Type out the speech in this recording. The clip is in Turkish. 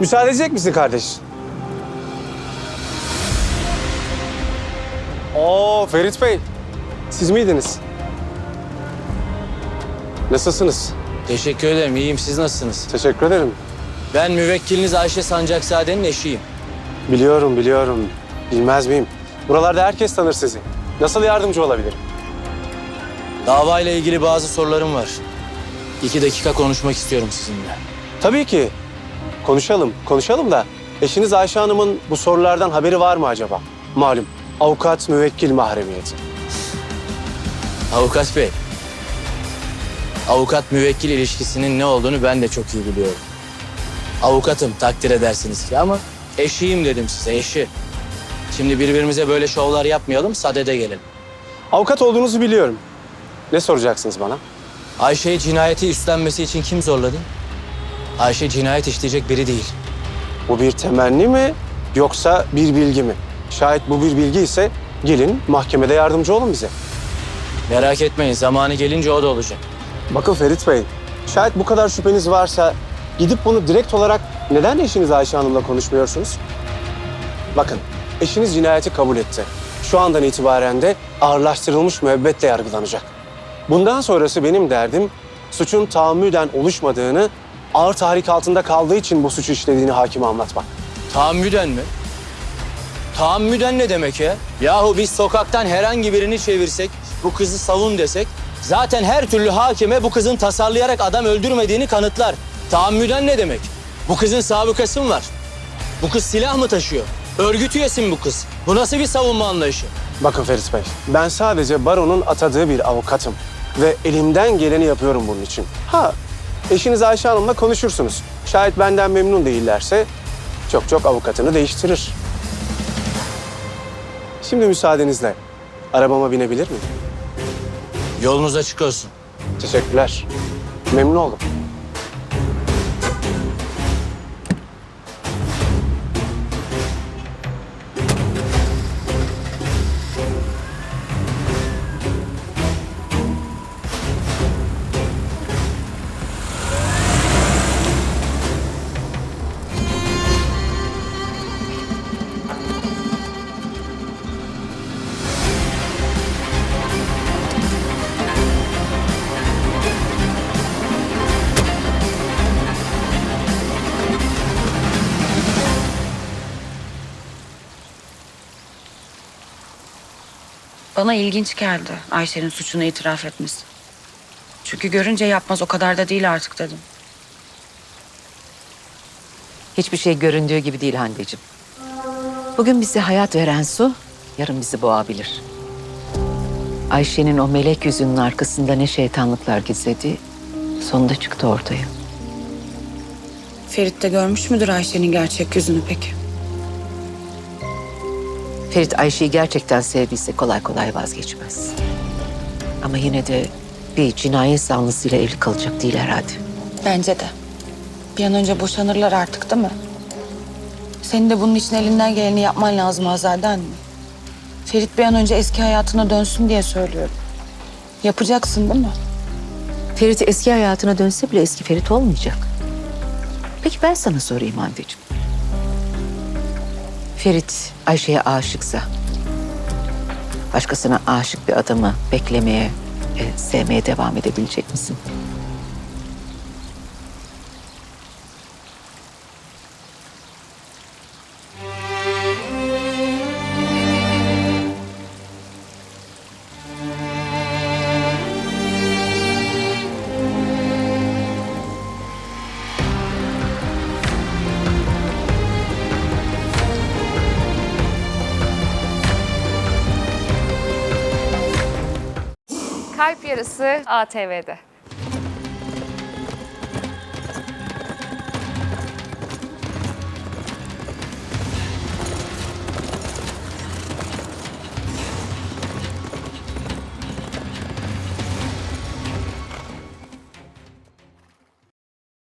Müsaade edecek misin kardeş? Oo Ferit Bey. Siz miydiniz? Nasılsınız? Teşekkür ederim. İyiyim. Siz nasılsınız? Teşekkür ederim. Ben müvekkiliniz Ayşe Sancakzade'nin eşiyim. Biliyorum, biliyorum. Bilmez miyim? Buralarda herkes tanır sizi. Nasıl yardımcı olabilirim? Davayla ilgili bazı sorularım var. İki dakika konuşmak istiyorum sizinle. Tabii ki. Konuşalım, konuşalım da eşiniz Ayşe Hanım'ın bu sorulardan haberi var mı acaba? Malum, avukat müvekkil mahremiyeti. Avukat Bey. Avukat müvekkil ilişkisinin ne olduğunu ben de çok iyi biliyorum. Avukatım takdir edersiniz ki ama eşiyim dedim size eşi. Şimdi birbirimize böyle şovlar yapmayalım, sadede gelin. Avukat olduğunuzu biliyorum. Ne soracaksınız bana? Ayşe'yi cinayeti üstlenmesi için kim zorladı? Ayşe cinayet işleyecek biri değil. Bu bir temenni mi yoksa bir bilgi mi? Şayet bu bir bilgi ise gelin mahkemede yardımcı olun bize. Merak etmeyin, zamanı gelince o da olacak. Bakın Ferit Bey, şayet bu kadar şüpheniz varsa gidip bunu direkt olarak neden eşiniz Ayşe Hanım'la konuşmuyorsunuz? Bakın, eşiniz cinayeti kabul etti. Şu andan itibaren de ağırlaştırılmış müebbetle yargılanacak. Bundan sonrası benim derdim suçun tahammüden oluşmadığını, ağır tahrik altında kaldığı için bu suçu işlediğini hakime anlatmak. Tahammüden mi? Tahammüden ne demek ya? Yahu biz sokaktan herhangi birini çevirsek, bu kızı savun desek... ...zaten her türlü hakime bu kızın tasarlayarak adam öldürmediğini kanıtlar. Tahammüden ne demek? Bu kızın sabıkası mı var? Bu kız silah mı taşıyor? Örgüt üyesi mi bu kız? Bu nasıl bir savunma anlayışı? Bakın Ferit Bey, ben sadece baronun atadığı bir avukatım. Ve elimden geleni yapıyorum bunun için. Ha, eşiniz Ayşe Hanım'la konuşursunuz. Şayet benden memnun değillerse çok çok avukatını değiştirir. Şimdi müsaadenizle arabama binebilir miyim? Yolunuz açık olsun. Teşekkürler. Memnun oldum. Bana ilginç geldi Ayşe'nin suçunu itiraf etmesi. Çünkü görünce yapmaz o kadar da değil artık dedim. Hiçbir şey göründüğü gibi değil Hande'cim. Bugün bize hayat veren su, yarın bizi boğabilir. Ayşe'nin o melek yüzünün arkasında ne şeytanlıklar gizledi, sonunda çıktı ortaya. Ferit de görmüş müdür Ayşe'nin gerçek yüzünü peki? Ferit Ayşe'yi gerçekten sevdiyse kolay kolay vazgeçmez. Ama yine de bir cinayet zanlısıyla evli kalacak değil herhalde. Bence de. Bir an önce boşanırlar artık değil mi? Senin de bunun için elinden geleni yapman lazım Azade anne. Ferit bir an önce eski hayatına dönsün diye söylüyorum. Yapacaksın değil mi? Ferit eski hayatına dönse bile eski Ferit olmayacak. Peki ben sana sorayım Hande'cim. Ferit Ayşe'ye aşıksa, başkasına aşık bir adamı beklemeye, e, sevmeye devam edebilecek misin? Kalp Yarısı ATV'de.